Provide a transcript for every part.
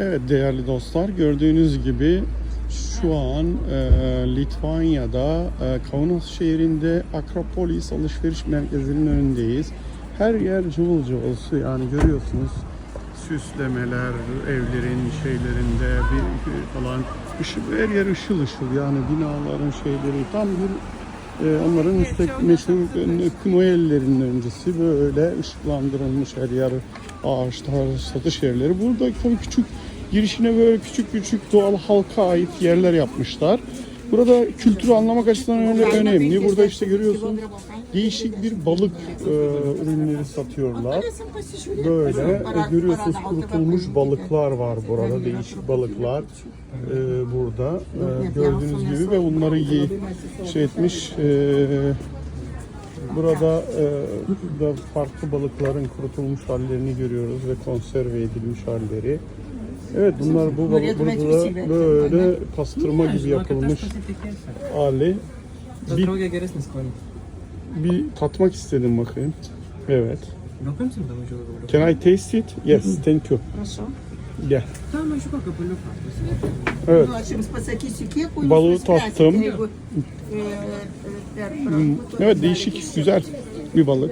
Evet değerli dostlar gördüğünüz gibi şu an e, Litvanya'da e, Kaunas şehrinde Akropolis alışveriş merkezinin önündeyiz. Her yer cıvıl cıvıl yani görüyorsunuz süslemeler evlerin şeylerinde bir falan ışıl, her yer ışıl ışıl yani binaların şeyleri tam bir e, onların müstakmeşin Noel'lerin öncesi böyle ışıklandırılmış her yer ağaçlar, satış yerleri. Burada tabii küçük girişine böyle küçük küçük doğal halka ait yerler yapmışlar. Burada kültürü anlamak açısından önemli. Burada işte görüyorsun değişik bir balık e, ürünleri satıyorlar. Böyle e, görüyorsunuz kurutulmuş balıklar var burada değişik balıklar e, burada e, gördüğünüz gibi ve bunları ye, şey etmiş e, burada e, da farklı balıkların kurutulmuş hallerini görüyoruz ve konserve edilmiş halleri. Evet bunlar bu balık burada böyle pastırma gibi yapılmış hali. Bir, bir tatmak istedim bakayım. Evet. Can I taste it? Yes, thank you. Gel. Mažiuką gabaliuką. pasiimti. Evet. Kiek jūs Balığı tattım. Evet değişik, güzel bir balık.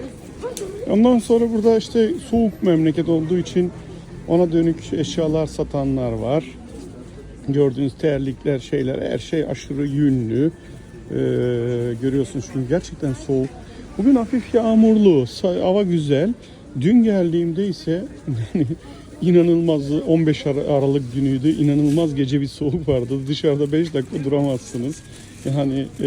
Ondan sonra burada işte soğuk memleket olduğu için ona dönük eşyalar satanlar var. Gördüğünüz terlikler, şeyler, her şey aşırı yünlü. Ee, görüyorsunuz çünkü gerçekten soğuk. Bugün hafif yağmurlu, hava güzel. Dün geldiğimde ise inanılmaz 15 Ar- Aralık günüydü. İnanılmaz gece bir soğuk vardı. Dışarıda 5 dakika duramazsınız. Yani e,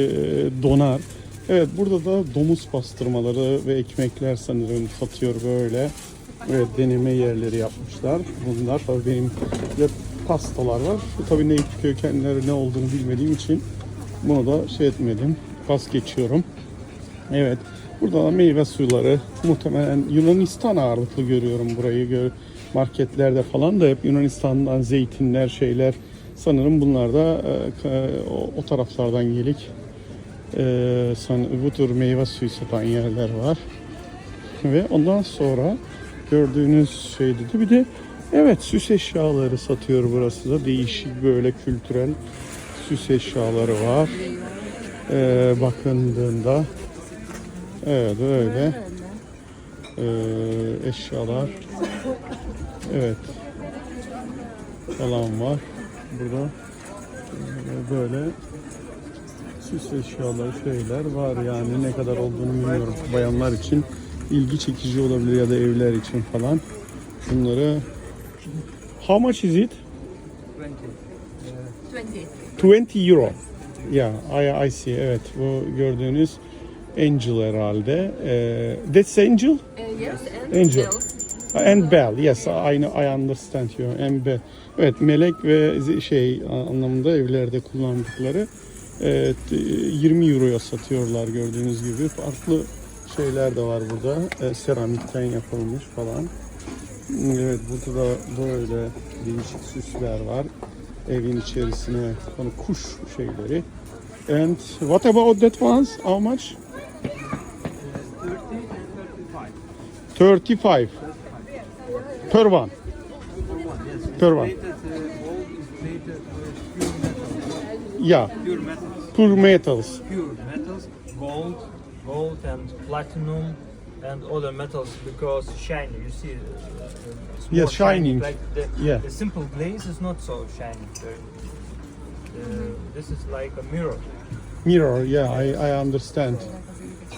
donar. Evet burada da domuz pastırmaları ve ekmekler sanırım satıyor böyle. Evet deneme yerleri yapmışlar. Bunlar tabii benim ya pastalar var. Tabii ne kökenleri ne olduğunu bilmediğim için bunu da şey etmedim. Pas geçiyorum. Evet. Burada da meyve suları muhtemelen Yunanistan ağırlıklı görüyorum burayı. Marketlerde falan da hep Yunanistan'dan zeytinler şeyler sanırım bunlar da e, o, taraflardan gelik. E, bu tür meyve suyu satan yerler var. Ve ondan sonra gördüğünüz şeydi de bir de evet süs eşyaları satıyor burası da değişik böyle kültürel süs eşyaları var. E, bakındığında Evet öyle. Ee, eşyalar. Evet. Falan var. Burada ee, böyle süs eşyalar şeyler var yani ne kadar olduğunu bilmiyorum. Bayanlar için ilgi çekici olabilir ya da evler için falan. Şunları How much is it? 20 euro. Yeah, I, I see. Evet, bu gördüğünüz Angel herhalde. Ee, that's Angel? Uh, yes, and Angel. bells. And Bell. Yes, I, know, I understand you. And Bell. Evet, melek ve şey anlamında evlerde kullandıkları. Evet, 20 euroya satıyorlar gördüğünüz gibi. Farklı şeyler de var burada. Ee, seramikten yapılmış falan. Evet, burada da böyle değişik süsler var. Evin içerisine konu kuş şeyleri. And what about that ones? How much? 35 per one. Per one. Plated, uh, gold is plated with pure metals. Yeah, Pure metals. pure metals. Pure metals. Gold, gold and platinum and other metals because shiny. You see, uh, it's Yes, shiny, shining. Like the, Yeah. the simple glaze is not so shiny. Uh, this is like a mirror. Mirror, yeah, I, I understand.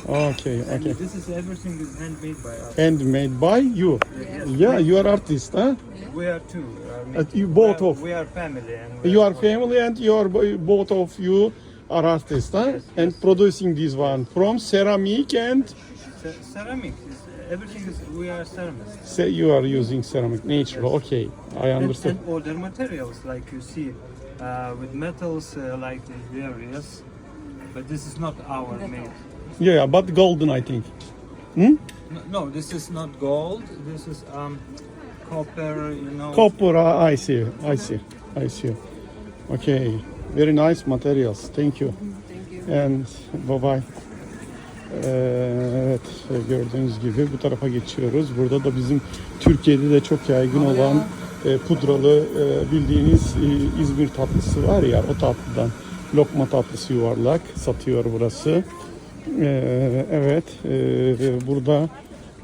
Okay, And okay. this is everything is handmade by us. Handmade by you. Yeah, you are artist, huh? We are two. I mean, Uh, you we both are- of- We are family. And we You are one. family and you are bo- both of you are artists, huh? Yes, And producing this one from ceramic and Ce- ceramic. Is, everything is. We are ceramists. say you are using ceramic, natural. Okay, I And, understand. and other materials like you see uh, with metals uh, like the various, but this is not our made. Yeah, but golden, I think. No, no, this is not gold. This is um, copper. You know. Copper, I I see, I see, I see. Okay, very nice materials. Thank you. And bye bye. Evet, gördüğünüz gibi bu tarafa geçiyoruz. Burada da bizim Türkiye'de de çok yaygın olan e, pudralı e, bildiğiniz e, İzmir tatlısı var ya o tatlıdan lokma tatlısı yuvarlak satıyor burası. E, evet e, burada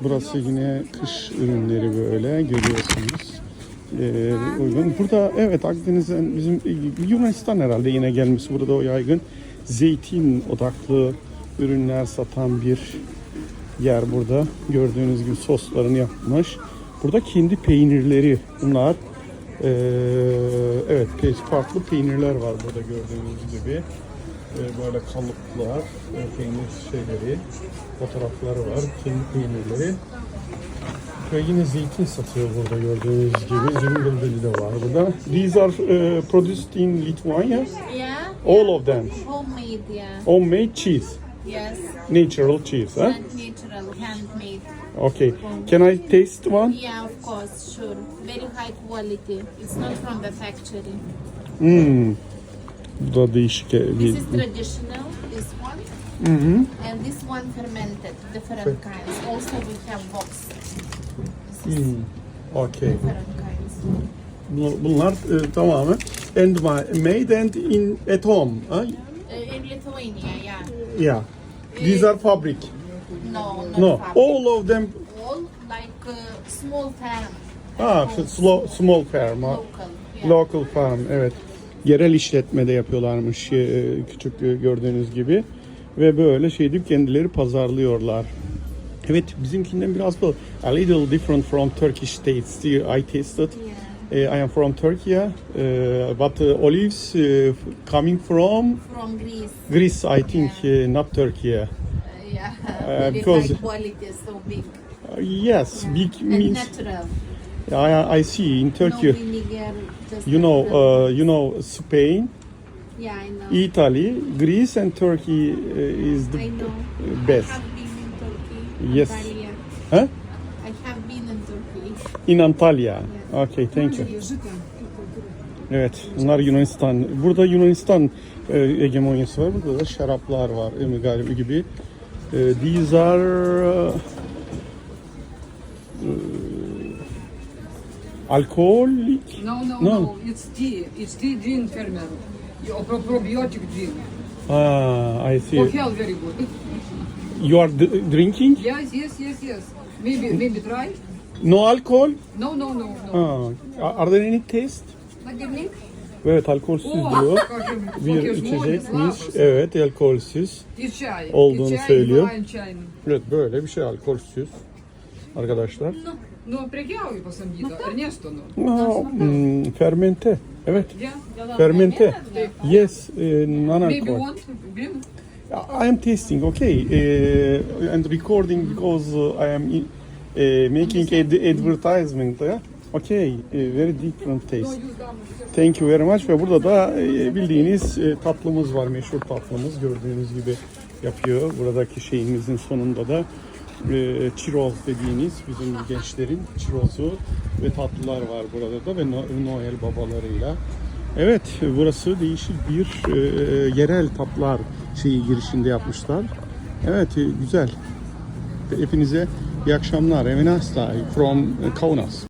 burası yine kış ürünleri böyle görüyorsunuz. E, uygun. Burada evet Akdeniz'den bizim e, Yunanistan herhalde yine gelmiş burada o yaygın zeytin odaklı ürünler satan bir yer burada. Gördüğünüz gibi soslarını yapmış. Burada kendi peynirleri bunlar. Ee, evet farklı peynirler var burada gördüğünüz gibi. Ee, böyle kalıplar, e, peynir şeyleri, fotoğrafları var. Kendi peynirleri. Ve yine zeytin satıyor burada gördüğünüz gibi. Zümbüldeli de var burada. These are uh, produced in Lithuania. Yeah. All of them. Homemade, yeah. Homemade cheese. Yes. Natural cheese, huh? And natural, handmade. Okay. Can I taste one? Yeah, of course, sure. Very high quality. It's not from the factory. Hmm. Bu da değişik bir... This is traditional, this one. Hı hı. And this one fermented, different kinds. Also we have box. This is Hmm. Okay. different kinds. Bu- Bunlar e, tamamen and my, made and in at home. huh? Uh, in Lithuania, yeah. Yeah. These are fabric. No, not No. fabric. All of them. All like uh, small farm. Ah, slow, small farm. ha. Local. Yeah. Local farm. Evet. Yerel işletmede yapıyorlarmış e, küçük e, gördüğünüz gibi. Ve böyle şey deyip kendileri pazarlıyorlar. Evet bizimkinden biraz da a little different from Turkish tastes. I tasted. Uh, I am from Turkey, uh, but uh, olives uh, coming from From Greece. Greece, I think, uh, not Turkey. Uh, Yeah, Uh, because- high quality, so big yes, big and means natural. I, I see in No Turkey. vinegar, just You know, uh, you know, Spain, yeah, I know. Italy, Greece, and Turkey uh, is I the know. best. I have been in Turkey. Yes. Antalya. Huh? I have been in Turkey. In Antalya. Okay, thank you. Evet, bunlar Yunanistan. Burada Yunanistan e, hegemonyası var. Burada da şaraplar var, e, galiba gibi. E, these are uh, Alkolik? No, no, no, no. It's tea. It's tea gin ferment. Probiotic gin. Ah, I see. For health, very good. You are drinking? Yes, yes, yes, yes. Maybe, maybe try. No alcohol? No, no, no. no. Ah, are there any taste? What do you mean? Evet alkolsüz oh, diyor. Bir içecekmiş. Evet alkolsüz olduğunu söylüyor. Evet böyle bir şey alkolsüz arkadaşlar. Nu, prekiauji pasamdyta, ar ne stonu? No, mm, fermente. Evet. Yeah, fermente. Yeah. Yes, e, uh, nana Maybe one grim? I am tasting, okay, uh, and recording because uh, I am uh, making ad advertisement. Yeah? Okay, uh, very different taste. Thank you very much. Ve burada da uh, bildiğiniz uh, tatlımız var, meşhur tatlımız gördüğünüz gibi yapıyor. Buradaki şeyimizin sonunda da e, çiroz dediğiniz bizim gençlerin çirozu ve tatlılar var burada da ve No- Noel babalarıyla. Evet, burası değişik bir e, yerel tatlar şeyi girişinde yapmışlar. Evet, e, güzel. Hepinize iyi akşamlar. Have a nice day from Kaunas.